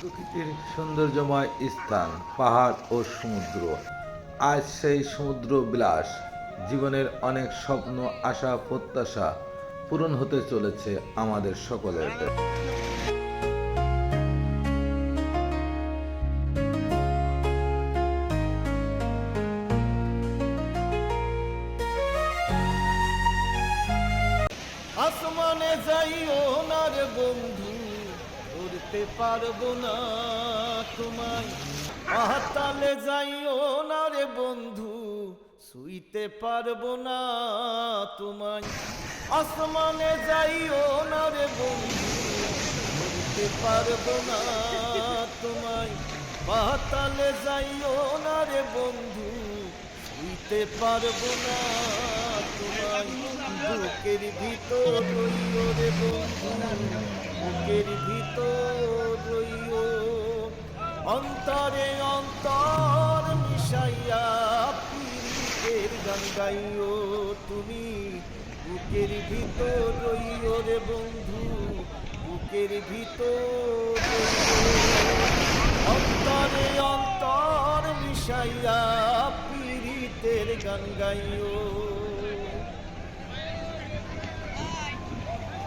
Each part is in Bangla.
প্রকৃতির সৌন্দর্যময় স্থান, পাহাড় ও সমুদ্র। আজ সেই সমুদ্র বিলাস জীবনের অনেক স্বপ্ন, আশা, প্রত্যাশা পূরণ হতে চলেছে আমাদের সকলের। আসমানে যাইও না বন্ধু ধরতে পারব না তোমায়। পাতালে যাইও না রে বন্ধু, শুইতে পারব না তোমায়। আসমানে যাইও না রে বন্ধু ধরতে পারব না তোমায়। পাতালে যাইও না রে বন্ধু, শুইতে পারব না তোমায়। বুকের ভিতর রইও রে বন্ধু, বুকের ভিতর অন্তরে অন্তর মিশাইয়া পীড়িতের গান গাইও তুমি। বুকের ভিতর রইও রে বন্ধু, বুকের ভিতর অন্তরে অন্তর মিশাইয়া পীড়িতের গান গাইও।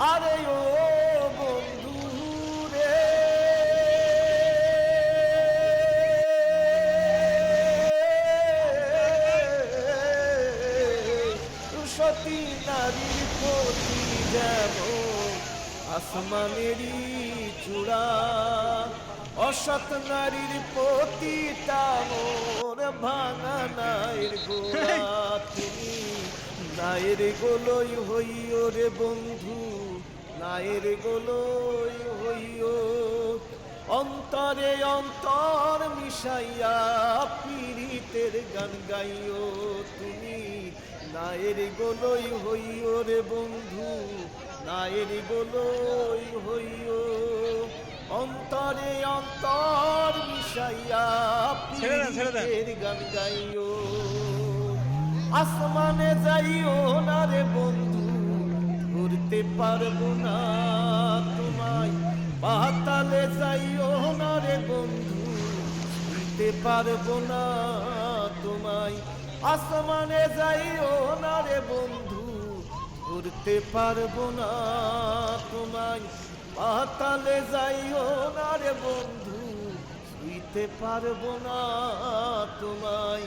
আরে ও বন্ধু রে। সতী নারীর প্রতি যেমন আসমানেরই চূড়া, অসৎ নারীর প্রতি তেমন ভাঙা নাইর গোড়া। তুমি নায়ের গোলই হইও রে বন্ধু নায়ের গোলই হইও। অন্তরে অন্তর মিশাইয়া পীড়িতের গান গাইও তুমি নায়ের গোলই হইও রে বন্ধু নায়ের গোলই হইও। অন্তরে অন্তর মিশাইয়া পীড়িতের গান গাইও। আসমানে যাইও না রে বন্ধু, ঘুরতে পারব না তোমায়। পাতালে যাইও না রে বন্ধু শুনতে পারব না তোমায়। আসমানে যাইও না রে বন্ধু, ঘুরতে পারব না তোমায়। পাতালে যাইও না রে বন্ধু, শুইতে পারব না তোমায়।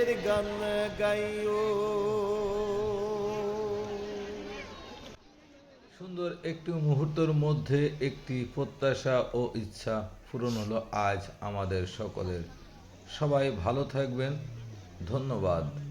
গান গাইও। সুন্দর একটি মুহূর্তের মধ্যে একটি প্রত্যাশা ও ইচ্ছা পূরণ হলো আজ আমাদের সকলের। সবাই ভালো থাকবেন। ধন্যবাদ।